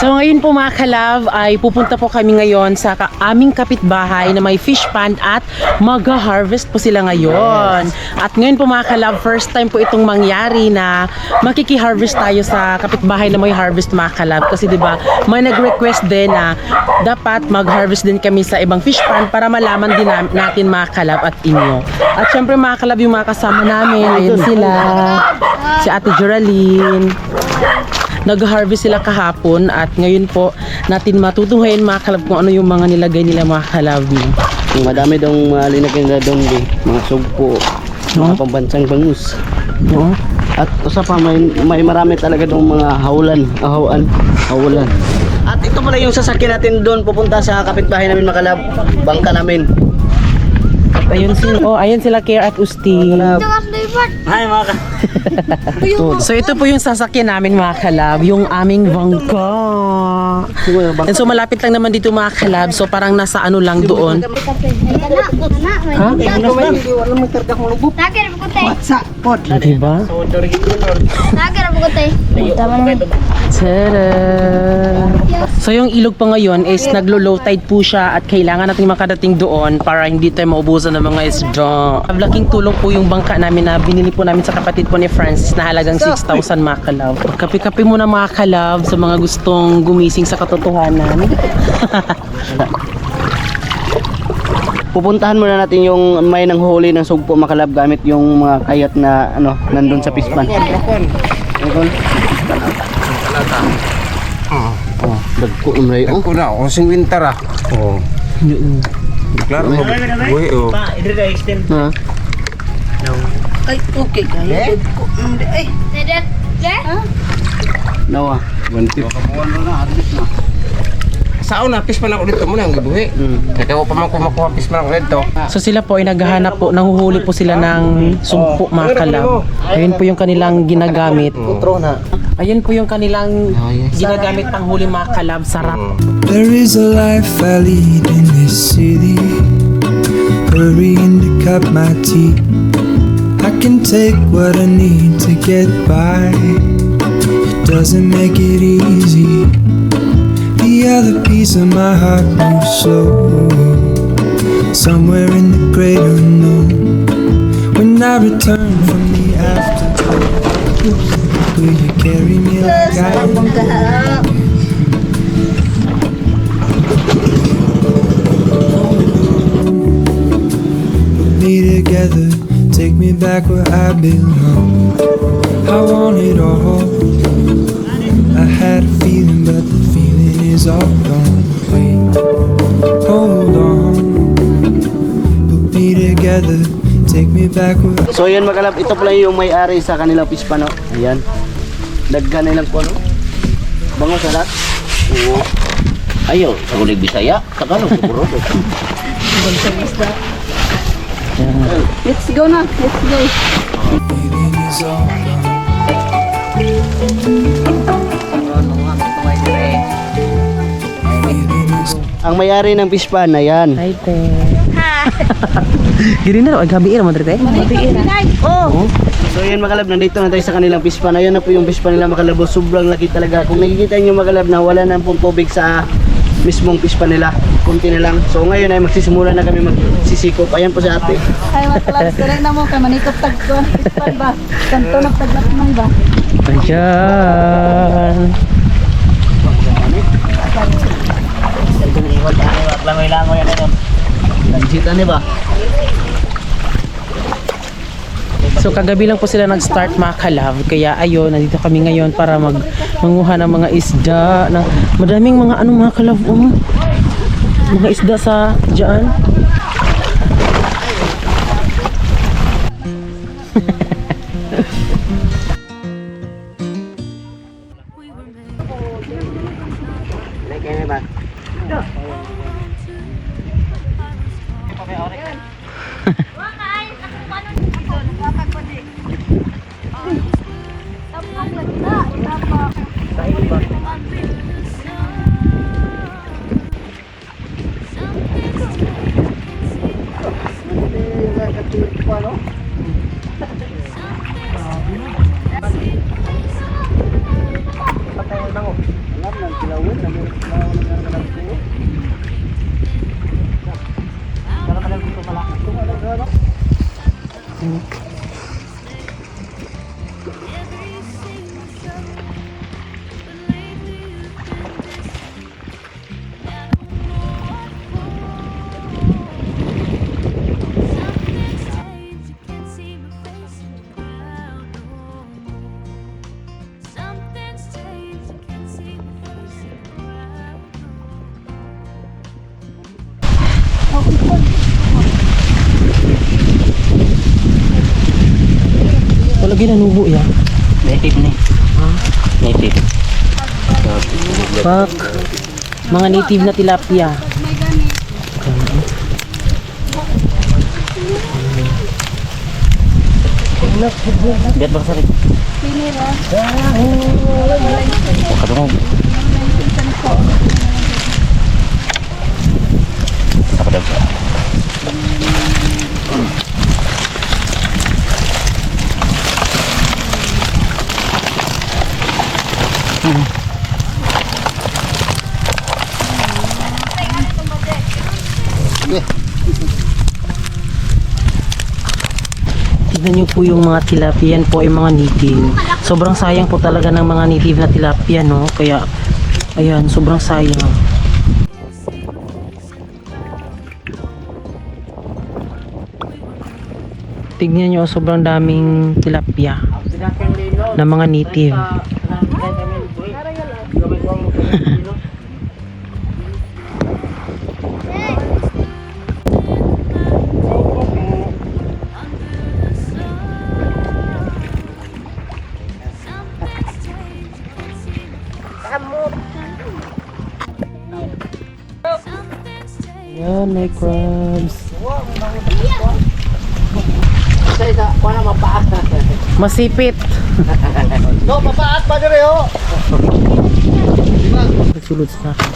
So ngayon po mga kalab ay pupunta po kami ngayon sa ka- aming kapitbahay na may fish pond at mag-harvest po sila ngayon. At ngayon po mga kalab, first time po itong mangyari na makiki-harvest tayo sa kapitbahay na may harvest mga kalab. Kasi di ba may nag-request din na dapat mag-harvest din kami sa ibang fish pond para malaman din na- natin mga kalab at inyo. At syempre mga kalab yung mga kasama namin, ayun sila. Si Ate Geraldine nag-harvest sila kahapon at ngayon po natin matutuhayin mga kalab kung ano yung mga nilagay nila mga kalab no? Madami daw mga linagyan na doon eh. Mga sugpo, mga pambansang bangus. No? At usa pa may, may marami talaga doon mga hawlan, ahawan, hawlan. At ito pala yung sasakyan natin doon pupunta sa kapitbahay namin makalab, bangka namin. Ayun sila, oh, ayun sila Care at Usti. Hi mga ka. So ito po yung sasakyan namin mga kalab, yung aming bangka. And so malapit lang naman dito mga kalab, so parang nasa ano lang doon. Ha? Kote. Diba? Nagir So yung ilog pa ngayon is naglo-low tide po siya at kailangan natin makadating doon para hindi tayo maubusan ng mga isda. Laking tulong po yung bangka namin na binili po namin sa kapatid po ni Francis na halagang 6,000 mga kalab. Kape-kape muna mga kalab sa mga gustong gumising sa katotohanan. Pupuntahan muna natin yung may nang huli ng sugpo makalab gamit yung mga kayat na ano nandun sa pispan. Ayun. Oh, dagko umray oh. Ako na, onsing winter ah. Oo. Klaro mo. Uy, oh. Ha? Dedet. De? Nawa. 150. Saan na, pis pa na ako dito mo na, ang gibuhi. Mm. Kaya pa man ko makuha pis pa na ako dito. So sila po ay naghahanap po, nanguhuli po sila ng sumpo mga kalab. Ayun po yung kanilang ginagamit. Putro na. Ayun po yung kanilang ginagamit pang huli mga kalab sa rap. There is a life I lead in this city. Hurrying to cut my teeth. I can take what I need to get by. It doesn't make it easy. The other piece of my heart moves slow. Somewhere in the great unknown. When I return from the afterglow, will you carry me like I Put me together, take me back where I belong. I want it all. I had a feeling, but the feeling is all gone. Wait, hold on. Put me together, take me back where. So yun makalab, ito pala yung may-ari sa kanilang pispan. No? Ayan. Daggan nilang ko ano? Bango salat? Oo. Ayo, sa ulig Bisaya, Tagalog siguro. Let's go na. Let's go. Ang may-ari ng pispan, ayan. Hi, te. Gini na, gabi naman, te. Oh. So yun makalab, nandito na tayo sa kanilang pispan. Ayan na po yung pispan nila makalab. Sobrang laki talaga. Kung nakikita nyo makalab na wala na pong tubig sa mismong pispan nila. Kunti na lang. So ngayon ay magsisimula na kami magsisikop. Ayan po si ate. Ay, matalas ka rin na mo. Kaya manikot tagko. Pispan ba? Kanto ng taglakman ba? Ayan. Langoy-langoy yan nun. Lanjita ni ba? So kagabi lang po sila nag-start mga kalab. Kaya ayun, nandito kami ngayon para mag manguha ng mga isda. Na, madaming mga ano mga kalab. Oh. Mga isda sa dyan. Ginanubo ya. Native ni. Native. Fuck. Mga native na tilapia. Biat bang sarit? Kadung. Apa dah? Tignan niyo po yung mga tilapia yan po ay mga native. Sobrang sayang po talaga ng mga native na tilapia no. Kaya ayan, sobrang sayang. Tignan niyo sobrang daming tilapia na mga native. Ayan, may crabs. Masipit. No, papaat pa dire ho. Nagsulod sa akin.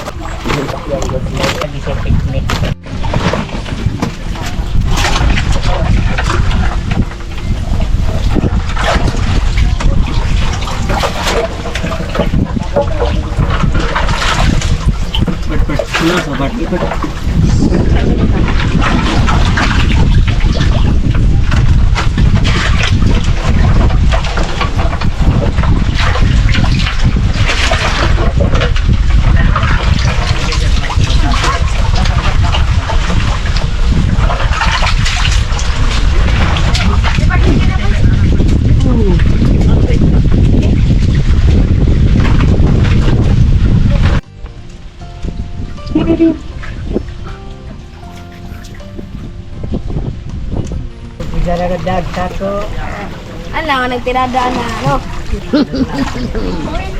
Alam, nagtiradaan na, no?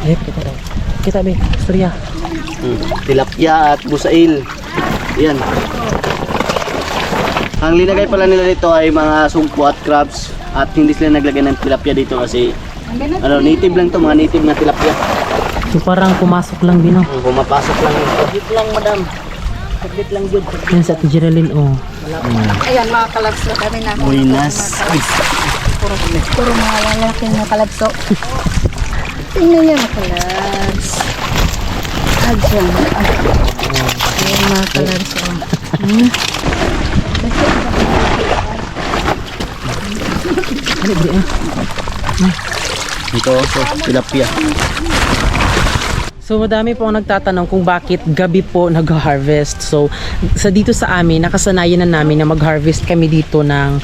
Ayun, kita daw. Kita, be. Istorya. Hmm, Tilapia at busail. Yan. Ang linagay pala nila dito ay mga sugpo at crabs at hindi sila naglagay ng tilapia dito kasi ano, native lang to, mga native na tilapia. So parang pumasok lang din, oh. Ang pumapasok lang ito. Saglit lang, madam. Saglit lang, Jud. Yan sa Ate Geraldine, oh. Ayan, mga kalabso kami na. Buenas. Puro, puro mga lalaking na kalabso. Tingnan niyo mga kalabs. Adyan. Ayan mga kalabso. Hmm. Ito, so, tilapia. So madami po ang nagtatanong kung bakit gabi po nag-harvest. So sa dito sa amin, nakasanayan na namin na mag-harvest kami dito ng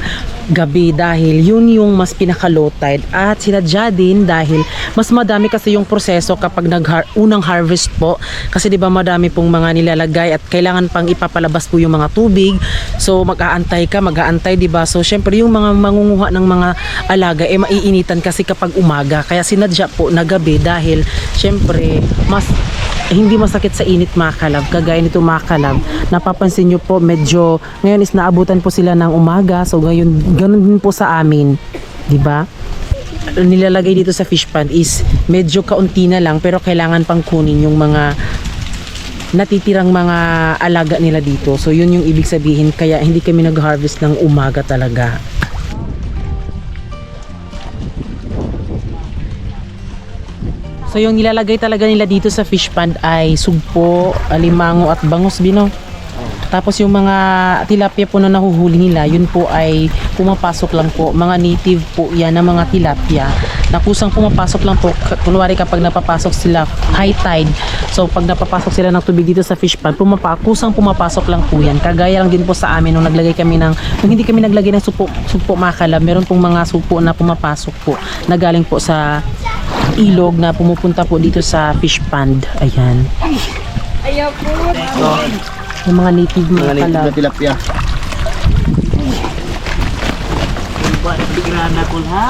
gabi dahil yun yung mas pinaka-low tide at sinadya din dahil mas madami kasi yung proseso kapag nag unang harvest po kasi 'di ba madami pong mga nilalagay at kailangan pang ipapalabas po yung mga tubig. So mag-aantay ka, mag-aantay 'di ba? So syempre yung mga mangunguha ng mga alaga eh maiinitan kasi kapag umaga. Kaya sinadya po na gabi dahil syempre mas hindi masakit sa init mga kalab. Kagaya nito mga kalab, napapansin nyo po medyo ngayon is naabutan po sila ng umaga. So ngayon ganun din po sa amin, 'di ba? Nilalagay dito sa fish pond is medyo kaunti na lang pero kailangan pang kunin yung mga natitirang mga alaga nila dito. So yun yung ibig sabihin kaya hindi kami nag-harvest ng umaga talaga. So yung nilalagay talaga nila dito sa fish pond ay sugpo, alimango at bangus bino. Tapos yung mga tilapia po na nahuhuli nila, yun po ay pumapasok lang po. Mga native po yan na mga tilapia. Na kusang pumapasok lang po. Kunwari kapag napapasok sila high tide. So pag napapasok sila ng tubig dito sa fish pond, pumapa, kusang pumapasok lang po yan. Kagaya lang din po sa amin nung naglagay kami ng, nung hindi kami naglagay ng supo, supo makalab, meron pong mga supo na pumapasok po na galing po sa ilog na pumupunta po dito sa fish pond. Ayan. Yung mga native mga, Mga native na tilapia. Ba, tigrana ko ha.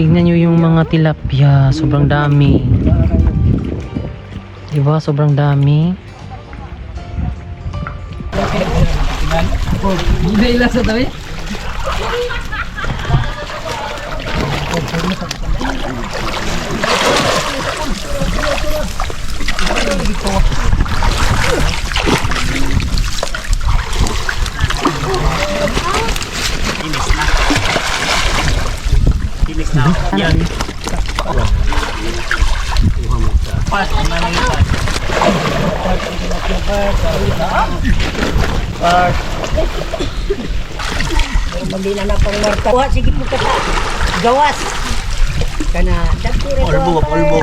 Tingnan nyo yung mga tilapia. Sobrang dami. Diba? Sobrang dami. Kuha, sige po kata. Gawas. Kana, dagkire ko. Polvo, polvo.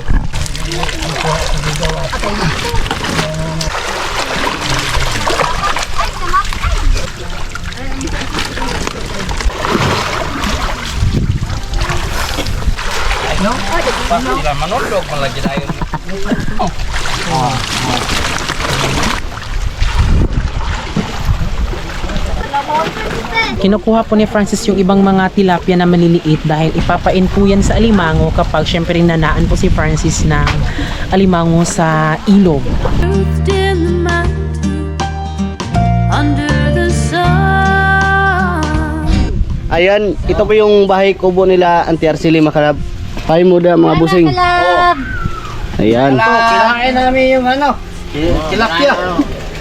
Sila manulog, malagi tayo. Kinukuha po ni Francis yung ibang mga tilapia na maliliit dahil ipapain po yan sa alimango kapag syempre nanaan po si Francis ng alimango sa ilog. Ayan, ito po yung bahay kubo nila Auntie Arceli Makalab. Hi mo da mga busing. Ayan. Kinain namin yung ano. Tilapia.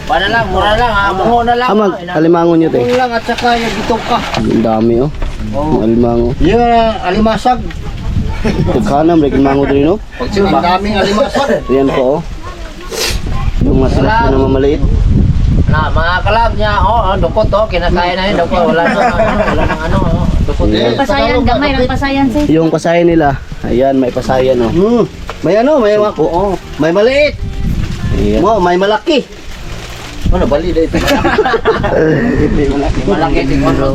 Bana lang, mura lang ha. Bungo na lang. Amag, alimango nyo te. Bungo lang at saka yung gitok ka. Ang dami oh. Ang alimango. Yung uh, alimasag. Tagkanam, rekin mango din no. Ang daming alimasag. Ayan po oh. Yung masarap na mamaliit. Na, mga kalab niya, oh, oh dukot oh, kinakain na yun, dukot, wala na, ano, wala nang ano, oh, Ayan. Pasayan, gamay, may pasayan si. Yung pasayan nila. Ayan, may pasayan oh. Hmm. May ano, may mga, oo, may maliit. Ayan. Mo, may malaki. Ano, bali dito. malaki, malaki,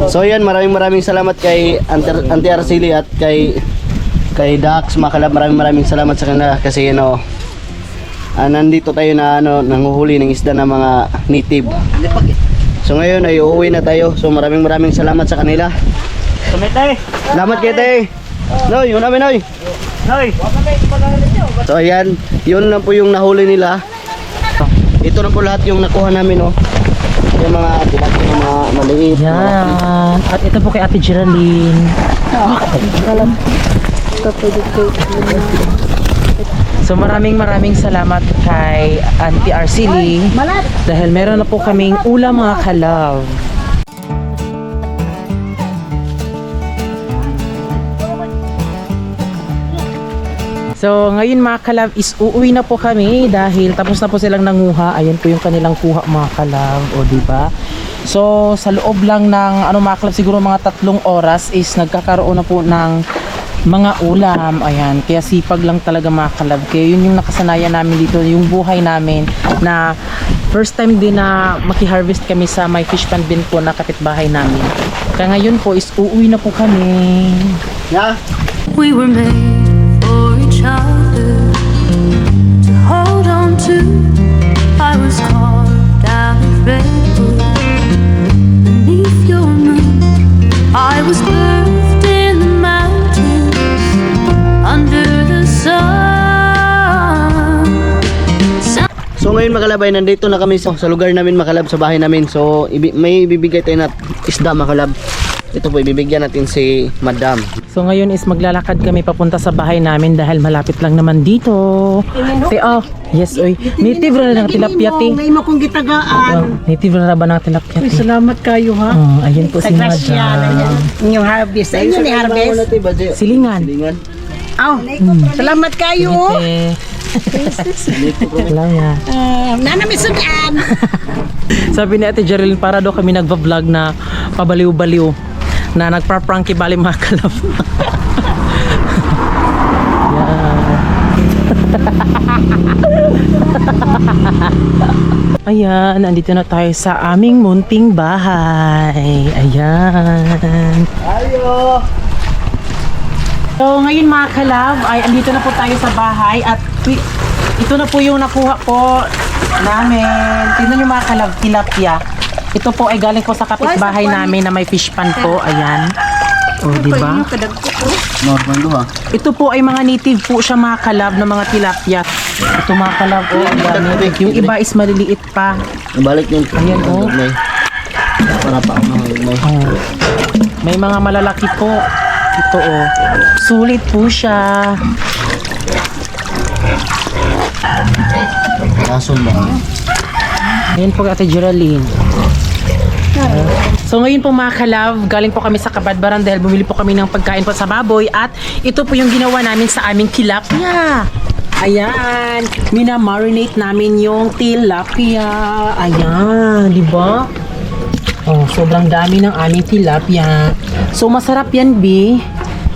So yan, maraming maraming salamat kay Auntie Arceli at kay kay Dax Makalab. Maraming maraming salamat sa kanila kasi ano ah, nandito tayo na ano nanguhuli ng isda ng mga native. So ngayon ay uuwi na tayo. So maraming maraming salamat sa kanila. Sumitay. Salamat kay Tay. Noy, yun namin Noy. Hoy. So ayan, yun lang po yung nahuli nila. Ito na po lahat yung nakuha namin oh. Yung mga tilapia ng mga maliit. Yan. At ito po kay Ate Geraldine. So maraming maraming salamat kay Auntie Arceli dahil meron na po kaming ulam mga kalab. So ngayon mga kalab is uuwi na po kami dahil tapos na po silang nanguha. Ayan po yung kanilang kuha mga kalab o di ba? So sa loob lang ng ano mga kalab siguro mga tatlong oras is nagkakaroon na po ng mga ulam. Ayan, kaya sipag lang talaga mga kalab. Kaya yun yung nakasanayan namin dito, yung buhay namin na first time din na maki-harvest kami sa my fish pond bin po na kapitbahay namin. Kaya ngayon po is uuwi na po kami. Yeah. We were made So ngayon makalabay, nandito na kami sa, sa lugar namin makalab, sa bahay namin. So may ibibigay tayo na isda makalab. Ito po ibibigyan natin si Madam. So ngayon is maglalakad kami papunta sa bahay namin dahil malapit lang naman dito. Te, oh, yes, oy. Native na lang tilapia, te. May mo kong gitagaan. Oh, native na ba ng tilapia, te? Salamat kayo ha. Oh, ayan po si Madam. Inyong harvest. Ayun ni harvest. Silingan. Silingan. Aw, salamat kayo. Salamat. Uh, nanamisudan. Sabi ni Ate Jerilyn, para daw kami nagva-vlog na pabaliw-baliw na nagpa-pranky bali mga kalab. Yan. Ayan, nandito na tayo sa aming munting bahay. Ayan. Ayo! So ngayon mga kalab, ay andito na po tayo sa bahay at ito na po yung nakuha po namin. Tingnan nyo mga kalab, tilapia. Ito po ay galing po sa kapitbahay namin na may fish pan po. Ayan. O, di ba? Normal do ha. Ito po ay mga native po siya mga kalab na mga tilapia. Ito mga kalab, oh, ang dami. Yung iba is maliliit pa. Ibalik yung Ayan, oh. May. Para pa ako may. Oh. May mga malalaki po. Ito oh. Sulit po siya. Kason ba? Ayan po Ate Geraldine. So ngayon po mga kalab, galing po kami sa Kabadbaran dahil bumili po kami ng pagkain po sa baboy at ito po yung ginawa namin sa aming tilapia. Ayan, mina-marinate namin yung tilapia. Ayan, di ba? Oh, sobrang dami ng aming tilapia. So masarap yan, B.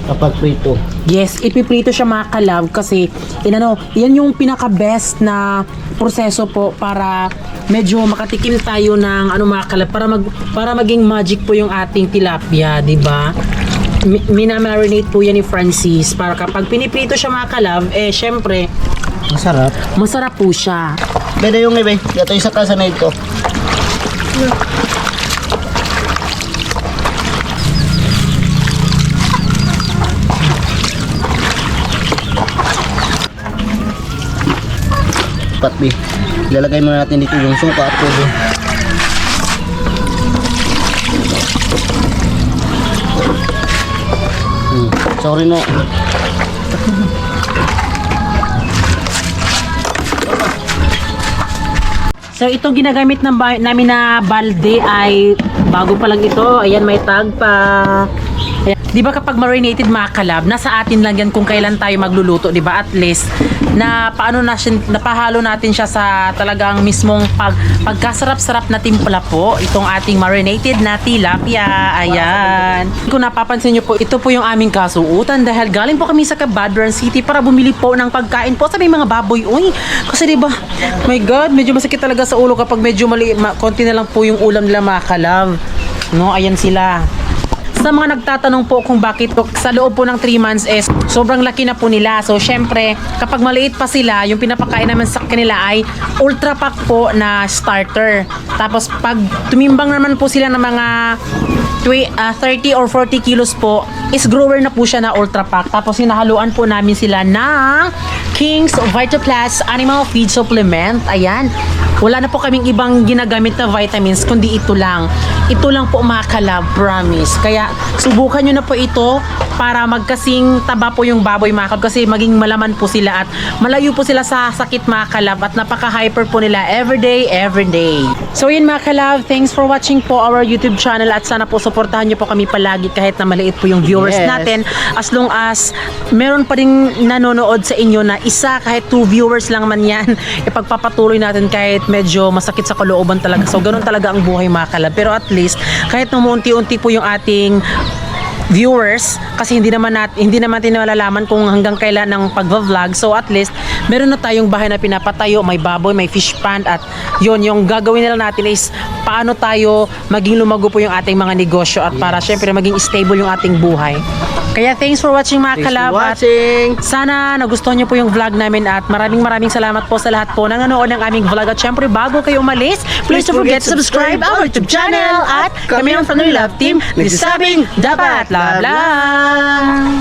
Kapag prito. Yes, ipiprito siya mga kalab kasi inano, yan yung pinaka-best na proseso po para medyo makatikim tayo ng ano mga kalab para mag para maging magic po yung ating tilapia, di ba? Mi- Mina-marinate po yan ni Francis para kapag piniprito siya mga kalab, eh syempre, Masarap. masarap po siya. Pwede yung iba. Ito yung sa kasa ito. Patbi. Ilalagay muna natin dito yung suka at tubo. Hmm. Sorry na. So itong ginagamit ng namin na balde ay bago pa lang ito. Ayan may tag pa. Ayan. Di ba kapag marinated mga kalab, nasa atin lang yan kung kailan tayo magluluto, di ba? At least na paano na napahalo natin siya sa talagang mismong pag pagkasarap-sarap na timpla po itong ating marinated na tilapia. Ayan. Kung napapansin niyo po, ito po yung aming kasuutan dahil galing po kami sa Cabadran City para bumili po ng pagkain po sa may mga baboy. Uy, kasi di ba? My God, medyo masakit talaga sa ulo kapag medyo mali, ma, konti na lang po yung ulam nila mga kalab. No, ayan sila. Sa mga nagtatanong po kung bakit sa loob po ng 3 months is sobrang laki na po nila. So syempre, kapag maliit pa sila, yung pinapakain naman sa kanila ay ultra pack po na starter. Tapos pag tumimbang naman po sila ng mga twi- ah, 30 or 40 kilos po, is grower na po siya na ultra pack. Tapos hinahaluan po namin sila ng King's Vitaplus Animal Feed Supplement. Ayan. Wala na po kaming ibang ginagamit na vitamins, kundi ito lang. Ito lang po mga kalab, promise. Kaya subukan nyo na po ito para magkasing taba po yung baboy mga kalab kasi maging malaman po sila at malayo po sila sa sakit mga kalab at napaka-hyper po nila everyday, everyday. So yun mga kalab, thanks for watching po our YouTube channel at sana po supportahan nyo po kami palagi kahit na maliit po yung viewers Yes. natin. As long as meron pa rin nanonood sa inyo na isa kahit two viewers lang man yan ipagpapatuloy natin kahit medyo masakit sa kalooban talaga. So ganun talaga ang buhay mga kalab. Pero at least kahit numuunti-unti po yung ating viewers kasi hindi naman nat hindi naman natin malalaman kung hanggang kailan ng pagva-vlog. So at least meron na tayong bahay na pinapatayo may baboy may fish pond at yon yung gagawin nila natin is paano tayo maging lumago po yung ating mga negosyo at para syempre maging stable yung ating buhay. Kaya thanks for watching mga kalab at watching. sana nagustuhan niyo po yung vlog namin at maraming maraming salamat po sa lahat po na nanonood ng aming vlog. At syempre bago kayo umalis please don't forget to subscribe our YouTube channel at kami ang Family Love Team. nagsasabing dapat love lang